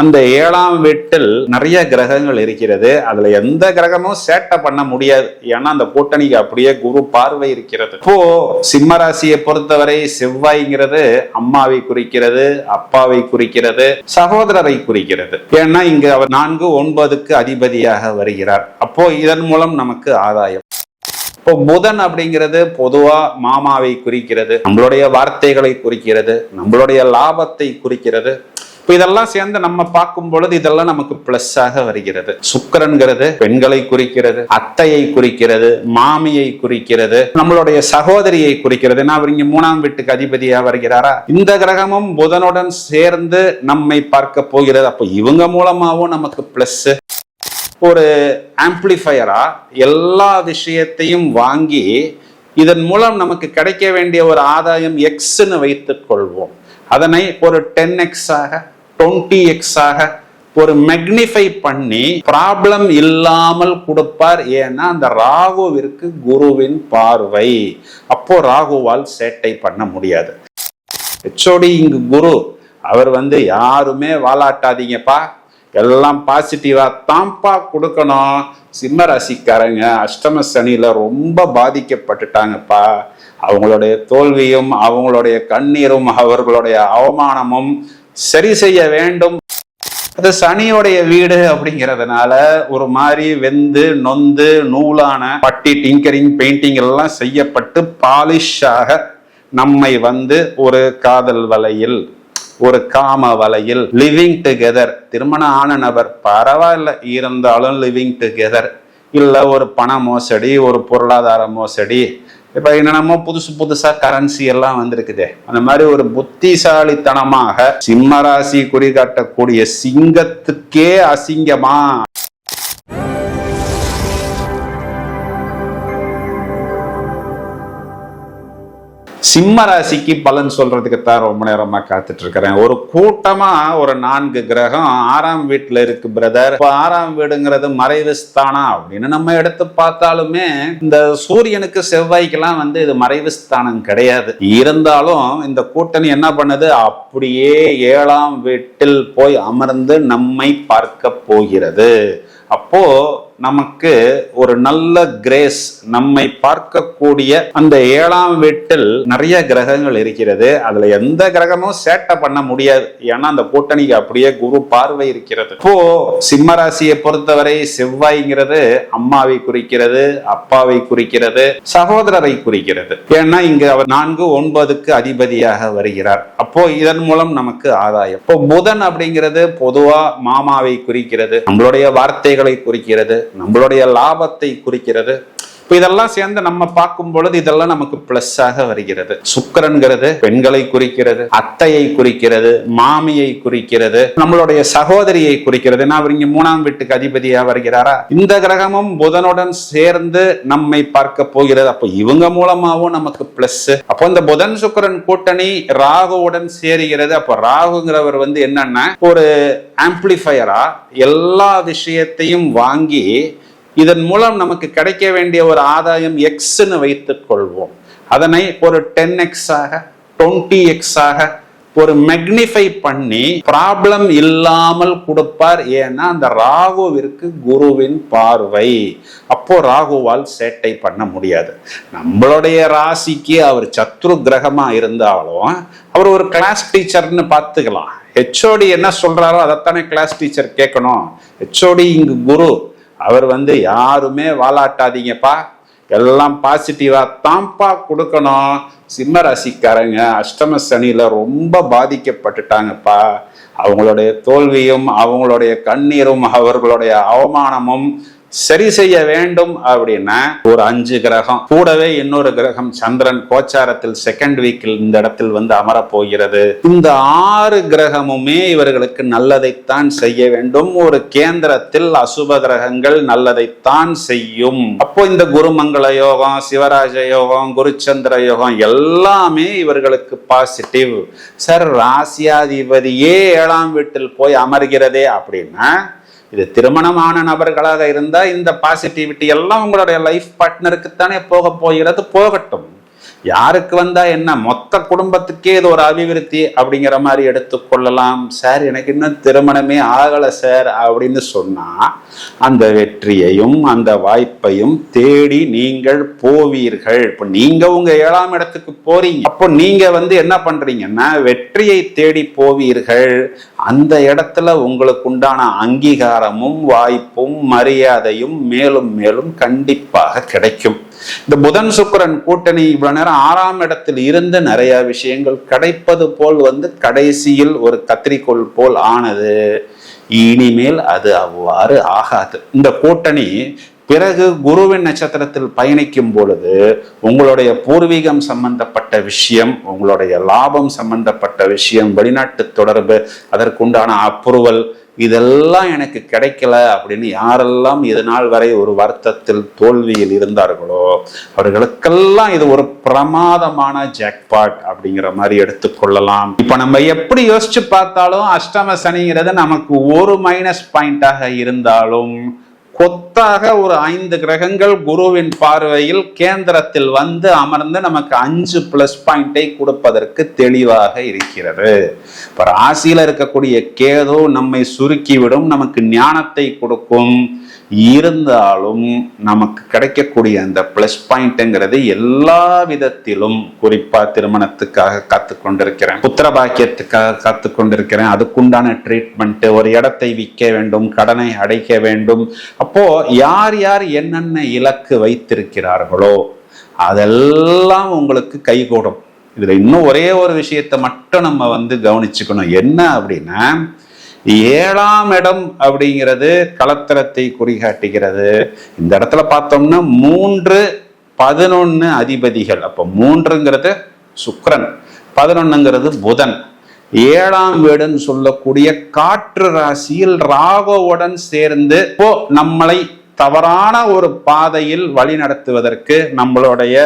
அந்த ஏழாம் வீட்டில் நிறைய கிரகங்கள் இருக்கிறது. அதுல எந்த கிரகமும் சேட்டை பண்ண முடியாது. ஏன்னா அந்த கூட்டணிக்கு அப்படியே குரு பார்வை இருக்கிறது. இப்போ சிம்ம ராசியை பொறுத்தவரை செவ்வாய்ங்கிறது அம்மாவை குறிக்கிறது அப்பாவை குறிக்கிறது சகோதரரை குறிக்கிறது. ஏன்னா இங்கு அவர் நான்கு ஒன்பதுக்கு அதிபதியாக வருகிறார். அப்போ இதன் மூலம் நமக்கு ஆதாயம். இப்போ புதன் அப்படிங்கிறது பொதுவா மாமாவை குறிக்கிறது நம்மளுடைய வார்த்தைகளை குறிக்கிறது நம்மளுடைய லாபத்தை குறிக்கிறது இப்போ இதெல்லாம் சேர்ந்து நம்ம பார்க்கும் பொழுது இதெல்லாம் நமக்கு பிளஸ் ஆக வருகிறது. சுக்கரன்கிறது பெண்களை குறிக்கிறது அத்தையை குறிக்கிறது மாமியை குறிக்கிறது நம்மளுடைய சகோதரியை குறிக்கிறது. ஏன்னா அவர் இங்க மூணாம் வீட்டுக்கு அதிபதியா வருகிறாரா? இந்த கிரகமும் புதனுடன் சேர்ந்து நம்மை பார்க்க போகிறது. அப்போ இவங்க மூலமாகவும் நமக்கு பிளஸ் ஒரு ஆம்பிளிஃபையரா எல்லா விஷயத்தையும் வாங்கி இதன் மூலம் நமக்கு கிடைக்க வேண்டிய ஒரு ஆதாயம் எக்ஸ்ன்னு வைத்துக் கொள்வோம். அதனை ஒரு டென் எக்ஸாக டுவெண்ட்டி எக்ஸ் ஆக ஒரு மெக்னிஃபை பண்ணி ப்ராப்ளம் இல்லாமல் கொடுப்பார். ஏன்னா அந்த ராகுவிற்கு குருவின் பார்வை. அப்போ ராகுவால் சேட்டை பண்ண முடியாது. ஹெச்ஓடி இங்கு குரு. அவர் வந்து யாருமே வாலாட்டாதீங்கப்பா எல்லாம் பாசிட்டிவா தான்ப்பா கொடுக்கணும். சிம்ம ராசிக்காரங்க அஷ்டம சனியில ரொம்ப பாதிக்கப்பட்டுட்டாங்கப்பா. அவங்களுடைய தோல்வியும் அவங்களுடைய கண்ணீரும் அவர்களுடைய அவமானமும் சரி செய்ய வேண்டும். அது சனியோடைய வீடு அப்படிங்கிறதுனால ஒரு மாதிரி வெந்து நொந்து நூலான பட்டி டிங்கரிங் பெயிண்டிங் எல்லாம் செய்யப்பட்டு பாலிஷாக நம்மை வந்து ஒரு காதல் வலையில் ஒரு காம வலையில் லிவிங் டுகெதர் திருமணம் ஆன நபர் பரவாயில்ல இருந்தாலும் லிவிங் டுகெதர் இல்லை ஒரு பண மோசடி ஒரு பொருளாதார மோசடி இப்ப என்னென்னமோ புதுசு புதுசா கரன்சி எல்லாம் வந்திருக்குதே. அந்த மாதிரி ஒரு புத்திசாலித்தனமாக சிம்மராசி குறிகாட்டக்கூடிய சிங்கத்துக்கே அசிங்கமா. சிம்ம ராசிக்கு பலன் சொல்றதுக்கு தான் ரொம்ப நேரமா காத்துட்டு இருக்கிறேன் ஒரு கூட்டமா ஒரு நான்கு கிரகம் ஆறாம் வீட்டுல இருக்கு பிரதர் இப்ப ஆறாம் வீடுங்கிறது மறைவு ஸ்தானம் அப்படின்னு நம்ம எடுத்து பார்த்தாலுமே இந்த சூரியனுக்கு செவ்வாய்க்கெல்லாம் வந்து இது மறைவு ஸ்தானம் கிடையாது. இருந்தாலும் இந்த கூட்டணி என்ன பண்ணுது? அப்படியே ஏழாம் வீட்டில் போய் அமர்ந்து நம்மை பார்க்க போகிறது. அப்போ நமக்கு ஒரு நல்ல கிரேஸ் நம்மை பார்க்கக்கூடிய அந்த ஏழாம் வீட்டில் நிறைய கிரகங்கள் இருக்கிறது. அதுல எந்த கிரகமும் சேட்டை பண்ண முடியாது. ஏன்னா அந்த கூட்டணிக்கு அப்படியே குரு பார்வை இருக்கிறது. இப்போ சிம்ம ராசியை பொறுத்தவரை செவ்வாய்ங்கிறது அம்மாவை குறிக்கிறது அப்பாவை குறிக்கிறது சகோதரரை குறிக்கிறது. ஏன்னா இங்கு அவர் நான்கு ஒன்பதுக்கு அதிபதியாக வருகிறார். அப்போ இதன் மூலம் நமக்கு ஆதாயம். இப்போ புதன் அப்படிங்கிறது பொதுவா மாமாவை குறிக்கிறது நம்மளுடைய வார்த்தைகளை குறிக்கிறது நம்மளுடைய லாபத்தை குறிக்கிறது. இப்போ இதெல்லாம் சேர்ந்து நம்ம பார்க்கும் பொழுது இதெல்லாம் நமக்கு பிளஸ் ஆக வருகிறது. சுக்கரன்கிறது பெண்களை குறிக்கிறது அத்தையை குறிக்கிறது மாமியை குறிக்கிறது நம்மளுடைய சகோதரியை குறிக்கிறது. ஏன்னா அவர் இங்க மூணாம் வீட்டுக்கு அதிபதியா வருகிறாரா? இந்த கிரகமும் புதனுடன் சேர்ந்து நம்மை பார்க்க போகிறது. அப்போ இவங்க மூலமாவும் நமக்கு பிளஸ் அப்போ இந்த புதன் சுக்கரன் கூட்டணி ராகுவுடன் சேருகிறது. அப்போ ராகுங்கிறவர் வந்து என்னன்னா ஒரு ஆம்பிளிஃபையரா எல்லா விஷயத்தையும் வாங்கி இதன் மூலம் நமக்கு கிடைக்க வேண்டிய ஒரு ஆதாயம் எக்ஸ்ன்னு வைத்துக் கொள்வோம். அதனை ஒரு டென் எக்ஸ் ஆக டுவெண்ட்டி எக்ஸ் ஆக ஒரு மெக்னிஃபை பண்ணி ப்ராப்ளம் இல்லாமல் கொடுப்பார். ஏன்னா அந்த ராகுவிற்கு குருவின் பார்வை. அப்போ ராகுவால் சேட்டை பண்ண முடியாது. நம்மளுடைய ராசிக்கு அவர் சத்ரு கிரகமா இருந்தாலும் அவர் ஒரு கிளாஸ் டீச்சர்னு பார்த்துக்கலாம். ஹெச்ஓடி என்ன சொல்றாரோ அதைத்தானே கிளாஸ் டீச்சர் கேட்கணும். ஹெச்ஓடி இங்கு குரு. அவர் வந்து யாருமே வாலாட்டாதீங்கப்பா எல்லாம் பாசிட்டிவா தான்ப்பா கொடுக்கணும். சிம்ம ராசிக்காரங்க அஷ்டம சனியில ரொம்ப பாதிக்கப்பட்டுட்டாங்கப்பா. அவங்களுடைய தோல்வியும் அவங்களுடைய கண்ணீரும் அவர்களுடைய அவமானமும் சரி செய்ய வேண்டும் அப்படின்னா ஒரு அஞ்சு கிரகம். கூடவே இன்னொரு கிரகம் சந்திரன் கோச்சாரத்தில் செகண்ட் வீக்கில் இந்த இடத்தில் வந்து அமரப் போகிறது இந்த ஆறு கிரகமுமே இவர்களுக்கு நல்லதைத்தான் செய்ய வேண்டும். ஒரு கேந்திரத்தில் அசுப கிரகங்கள் நல்லதைத்தான் செய்யும். அப்போ இந்த குருமங்கள யோகம் சிவராஜ யோகம் குருச்சந்திர யோகம் எல்லாமே இவர்களுக்கு பாசிட்டிவ் சார் ராசியாதிபதியே ஏழாம் வீட்டில் போய் அமர்கிறதே அப்படின்னா இது திருமணமான நபர்களாக இருந்தால் இந்த பாசிட்டிவிட்டி எல்லாம் உங்களுடைய லைஃப் பார்ட்னருக்கு தானே போக போகிறது போகட்டும். யாருக்கு வந்தா என்ன? மொத்த குடும்பத்துக்கே இது ஒரு அபிவிருத்தி அப்படிங்கிற மாதிரி எடுத்துக்கொள்ளலாம் சார் எனக்கு இன்னும் திருமணமே ஆகலை சார் அப்படின்னு சொன்னா அந்த வெற்றியையும் அந்த வாய்ப்பையும் தேடி நீங்கள் போவீர்கள். இப்போ நீங்க உங்க ஏழாம் இடத்துக்கு போறீங்க. அப்போ நீங்க வந்து என்ன பண்றீங்கன்னா வெற்றியை தேடி போவீர்கள். அந்த இடத்துல உங்களுக்கு உண்டான அங்கீகாரமும் வாய்ப்பும் மரியாதையும் மேலும் மேலும் கண்டிப்பாக கிடைக்கும். இந்த புதன் சுக்கரன் கூட்டணி இவ்வளவு நேரம் ஆறாம் இடத்தில் இருந்து நிறைய விஷயங்கள் கிடைப்பது போல் வந்து கடைசியில் ஒரு கத்திரிக்கோள் போல் ஆனது. இனிமேல் அது அவ்வாறு ஆகாது. இந்த கூட்டணி பிறகு குருவின் நட்சத்திரத்தில் பயணிக்கும் பொழுது உங்களுடைய பூர்வீகம் சம்பந்தப்பட்ட விஷயம் உங்களுடைய லாபம் சம்பந்தப்பட்ட விஷயம் வெளிநாட்டு தொடர்பு அதற்குண்டான அப்ரூவல் இதெல்லாம் எனக்கு கிடைக்கல அப்படின்னு யாரெல்லாம் இது நாள் வரை ஒரு வருத்தத்தில் தோல்வியில் இருந்தார்களோ அவர்களுக்கெல்லாம் இது ஒரு பிரமாதமான ஜாக்பாட் அப்படிங்கிற மாதிரி எடுத்துக்கொள்ளலாம் இப்போ நம்ம எப்படி யோசிச்சு பார்த்தாலும் அஷ்டம சனிங்கிறது நமக்கு ஒரு மைனஸ் பாயிண்டாக இருந்தாலும் கொத்தாக ஒரு ஐந்து கிரகங்கள் குருவின் பார்வையில் கேந்திரத்தில் வந்து அமர்ந்து நமக்கு அஞ்சு பிளஸ் பாயிண்டை கொடுப்பதற்கு தெளிவாக இருக்கிறது. இப்ப ராசியில இருக்கக்கூடிய கேது நம்மை சுருக்கிவிடும் நமக்கு ஞானத்தை கொடுக்கும். இருந்தாலும் நமக்கு கிடைக்கக்கூடிய அந்த பிளஸ் பாயிண்ட்ங்கிறது எல்லா விதத்திலும் குறிப்பா திருமணத்துக்காக காத்து கொண்டிருக்கிறேன் புத்திர பாக்கியத்துக்காக காத்து கொண்டிருக்கிறேன் அதுக்குண்டான ட்ரீட்மெண்ட் ஒரு இடத்தை விற்க வேண்டும் கடனை அடைக்க வேண்டும். அப்போ யார் யார் என்னென்ன இலக்கு வைத்திருக்கிறார்களோ அதெல்லாம் உங்களுக்கு கைகூடும். இதுல இன்னும் ஒரே ஒரு விஷயத்தை மட்டும் நம்ம வந்து கவனிச்சுக்கணும். என்ன அப்படின்னா ஏழாம் இடம் அப்படிங்கிறது கலத்தரத்தை குறிகாட்டுகிறது. இந்த இடத்துல பார்த்தோம்னா மூன்று பதினொன்று அதிபதிகள். அப்போ மூன்றுங்கிறது சுக்கரன் பதினொன்னுங்கிறது புதன். ஏழாம் வீடுன்னு சொல்லக்கூடிய காற்று ராசியில் ராகவுடன் சேர்ந்து இப்போ நம்மளை தவறான ஒரு பாதையில் வழி நடத்துவதற்கு நம்மளுடைய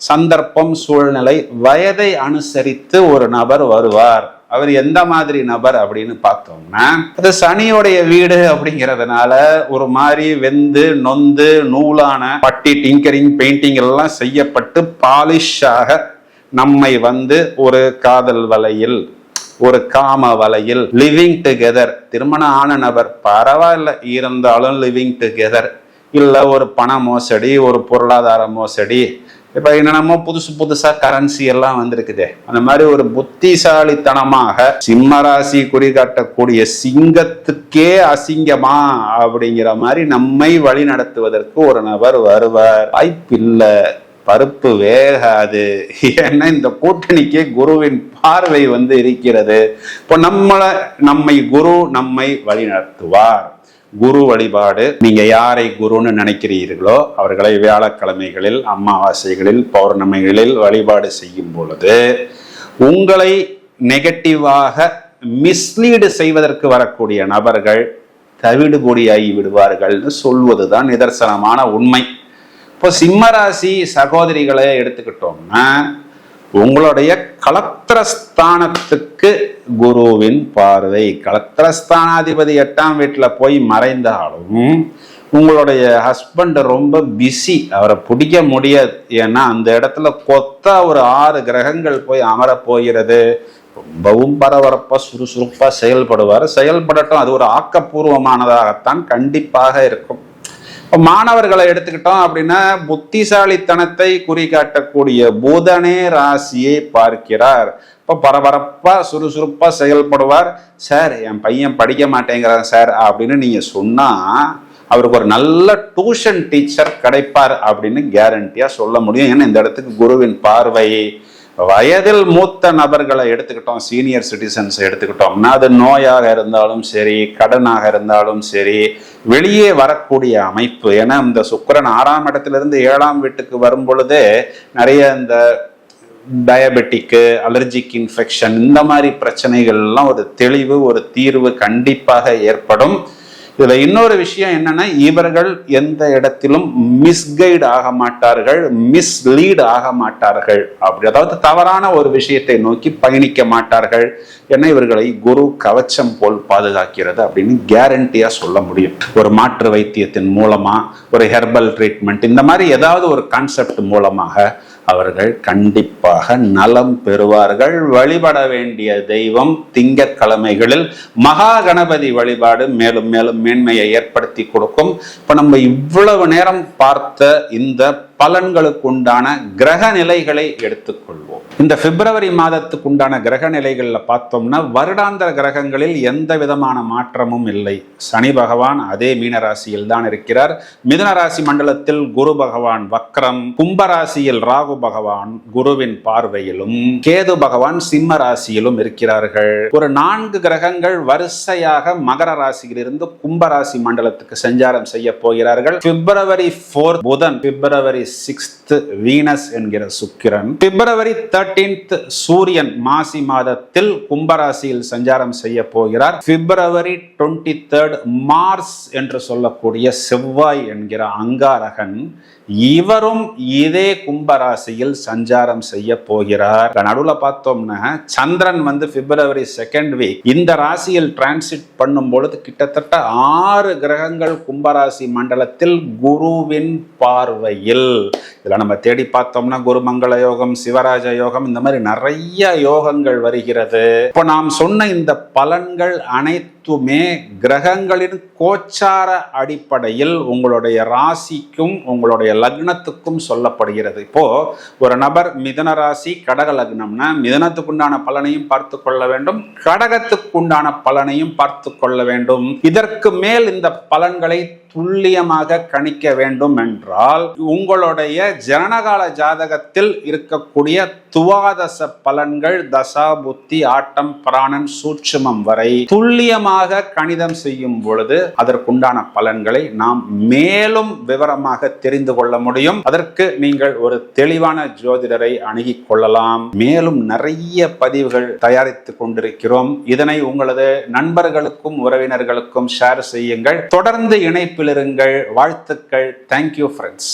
சந்தர்ப்பம் சூழ்நிலை வயதை அனுசரித்து ஒரு நபர் வருவார். அவர் எந்த மாதிரி நபர் அப்படின்னு பார்த்தோம்னா அது சனியோடைய வீடு அப்படிங்கிறதுனால ஒரு மாதிரி வெந்து நொந்து நூலான பட்டி டிங்கரிங் பெயிண்டிங் எல்லாம் செய்யப்பட்டு பாலிஷாக நம்மை வந்து ஒரு காதல் வலையில் ஒரு காம வலையில் லிவிங் டுகெதர் திருமணம் ஆன நபர் பரவாயில்ல. இருந்தாலும் லிவிங் டுகெதர் இல்லை ஒரு பண மோசடி ஒரு பொருளாதார மோசடி இப்போ என்னென்னமோ புதுசு புதுசா கரன்சி எல்லாம் வந்திருக்குதே. அந்த மாதிரி ஒரு புத்திசாலித்தனமாக சிம்மராசி குறிகாட்டக்கூடிய சிங்கத்துக்கே அசிங்கமா அப்படிங்கிற மாதிரி நம்மை வழி நடத்துவதற்கு ஒரு நபர் வருவார். வாய்ப்பில்லை பருப்பு வேகாது. ஏன்னா இந்த கூட்டணிக்கே குருவின் பார்வை வந்து இருக்கிறது. இப்போ நம்மளை நம்மை குரு நம்மை வழிநடத்துவார் குரு வழிபாடு. நீங்க யாரை குருன்னு நினைக்கிறீர்களோ அவர்களை வியாழக்கிழமைகளில் அமாவாசைகளில் பௌர்ணமிகளில் வழிபாடு செய்யும் பொழுது உங்களை நெகட்டிவாக மிஸ்லீடு செய்வதற்கு வரக்கூடிய நபர்கள் தவிடுபொடியாகி விடுவார்கள்னு சொல்வதுதான் நிதர்சனமான உண்மை. இப்போ சிம்மராசி சகோதரிகளை எடுத்துக்கிட்டோம்னா உங்களுடைய கலத்திரஸ்தானத்துக்கு குருவின் பார்வை. கலத்திரஸ்தானாதிபதி எட்டாம் வீட்டில் போய் மறைந்தாலும் உங்களுடைய ஹஸ்பண்ட் ரொம்ப பிஸி அவரை பிடிக்க முடியாது. ஏன்னா அந்த இடத்துல கொத்தா ஒரு ஆறு கிரகங்கள் போய் அமர போகிறது. ரொம்பவும் பரபரப்பாக சுறுசுறுப்பாக செயல்படுவார். செயல்படட்டும். அது ஒரு ஆக்கப்பூர்வமானதாகத்தான் கண்டிப்பாக இருக்கும். மாணவர்களை எடுத்துக்கிட்டோம் அப்படின்னா புத்திசாலித்தனத்தை குறிகாட்டக்கூடிய புதனே ராசியை பார்க்கிறார். இப்போ பரபரப்பாக சுறுசுறுப்பாக செயல்படுவார். சார் என் பையன் படிக்க மாட்டேங்கிறான் சார் அப்படின்னு நீங்கள் சொன்னால் அவருக்கு ஒரு நல்ல டியூஷன் டீச்சர் கிடைப்பார் அப்படின்னு கேரண்டியாக சொல்ல முடியும். ஏன்னா இந்த இடத்துக்கு குருவின் பார்வை. வயதில் மூத்த நபர்களை எடுத்துக்கிட்டோம் சீனியர் சிட்டிசன்ஸ் எடுத்துக்கிட்டோம்னா அது நோயாக இருந்தாலும் சரி கடனாக இருந்தாலும் சரி வெளியே வரக்கூடிய அமைப்பு. ஏன்னா இந்த சுக்கரன் ஆறாம் இடத்திலிருந்து ஏழாம் வீட்டுக்கு வரும் பொழுது நிறைய இந்த டயபெட்டிக்கு அலர்ஜிக் இன்ஃபெக்ஷன் இந்த மாதிரி பிரச்சனைகள்லாம் ஒரு தெளிவு ஒரு தீர்வு கண்டிப்பாக ஏற்படும். இதுல இன்னொரு விஷயம் என்னன்னா இவர்கள் எந்த இடத்திலும் மிஸ்கைடு ஆக மாட்டார்கள் மிஸ்லீடு ஆக மாட்டார்கள். அப்படி அதாவது தவறான ஒரு விஷயத்தை நோக்கி பயணிக்க மாட்டார்கள். ஏன்னா இவர்களை குரு கவச்சம் போல் பாதுகாக்கிறது அப்படின்னு கேரண்டியா சொல்ல முடியும். ஒரு மாற்று வைத்தியத்தின் மூலமா ஒரு ஹெர்பல் ட்ரீட்மெண்ட் இந்த மாதிரி ஏதாவது ஒரு கான்செப்ட் மூலமாக அவர்கள் கண்டிப்பாக நலம் பெறுவார்கள். வழிபட வேண்டிய தெய்வம் திங்கட்கிழமைகளில் மகா கணபதி வழிபாடு மேலும் மேலும் மேன்மையை ஏற்படுத்தி கொடுக்கும். இப்ப நம்ம இவ்வளவு நேரம் பார்த்த இந்த பலன்களுக்கு உண்டான கிரக நிலைகளை எடுத்துக்கொள்வோம். இந்த பிப்ரவரி மாதத்துக்கு உண்டான கிரக நிலைகளில் பார்த்தோம்னா வருடாந்திர கிரகங்களில் எந்த விதமான மாற்றமும் இல்லை. சனி பகவான் அதே மீனராசியில் தான் இருக்கிறார். மிதுனராசி மண்டலத்தில் குரு பகவான் வக்ரம் கும்பராசியில் ராகு பகவான் குருவின் பார்வையிலும் கேது பகவான் சிம்ம ராசியிலும் இருக்கிறார்கள். ஒரு நான்கு கிரகங்கள் வரிசையாக மகர ராசியிலிருந்து கும்பராசி மண்டலத்துக்கு சஞ்சாரம் செய்ய போகிறார்கள். பிப்ரவரி போர் புதன் பிப்ரவரி சிக்ஸ்த் வீனஸ் என்கிற சுக்கிரன். பிப்ரவரி தேர்டீன்த் சூரியன் மாசி மாதத்தில் கும்பராசியில் சஞ்சாரம் செய்ய போகிறார். பிப்ரவரி டுவெண்ட்டி தேர்ட் மார்ஸ் என்று சொல்லக்கூடிய செவ்வாய் என்கிற அங்காரகன் இவரும் இதே கும்பராசியில் சஞ்சாரம் செய்ய போகிறார். நடுவில் பார்த்தோம்னா சந்திரன் வந்து பிப்ரவரி செகண்ட் வீக் இந்த ராசியில் டிரான்சிட் பண்ணும் பொழுது கிட்டத்தட்ட ஆறு கிரகங்கள் கும்பராசி மண்டலத்தில் குருவின் பார்வையில். இதில் நம்ம தேடி பார்த்தோம்னா குருமங்கள யோகம் சிவராஜ யோகம் இந்த மாதிரி நிறைய யோகங்கள் வருகிறது. இப்போ நாம் சொன்ன இந்த பலன்கள் அனைத்துமே கிரகங்களின் கோச்சார அடிப்படையில் உங்களுடைய ராசிக்கும் உங்களுடைய லக்னத்துக்கும் சொல்லப்படுகிறது. இப்போ ஒரு நபர் மிதன ராசி கடக லக்னம்னா மிதனத்துக்குண்டான பலனையும் பார்த்து கொள்ள வேண்டும் கடகத்துக்குண்டான பலனையும் பார்த்து கொள்ள வேண்டும். இதற்கு மேல் இந்த பலன்களை துல்லியமாக கணிக்க வேண்டும் என்றால் உங்களுடைய ஜனனகால ஜாதகத்தில் இருக்கக்கூடிய துவாதச பலன்கள் தசா புத்தி ஆட்டம் பிராணன் சூட்சுமம் வரை துல்லியமாக கணிதம் செய்யும் பொழுது அதற்குண்டான பலன்களை நாம் மேலும் விவரமாக தெரிந்து கொள்ள முடியும். அதற்கு நீங்கள் ஒரு தெளிவான ஜோதிடரை அணுகிக் கொள்ளலாம். மேலும் நிறைய பதிவுகள் தயாரித்துக் கொண்டிருக்கிறோம். இதனை உங்களது நண்பர்களுக்கும் உறவினர்களுக்கும் ஷேர் செய்யுங்கள். தொடர்ந்து இணைப்பில் இருங்கள் வாழ்த்துக்கள். Thank you friends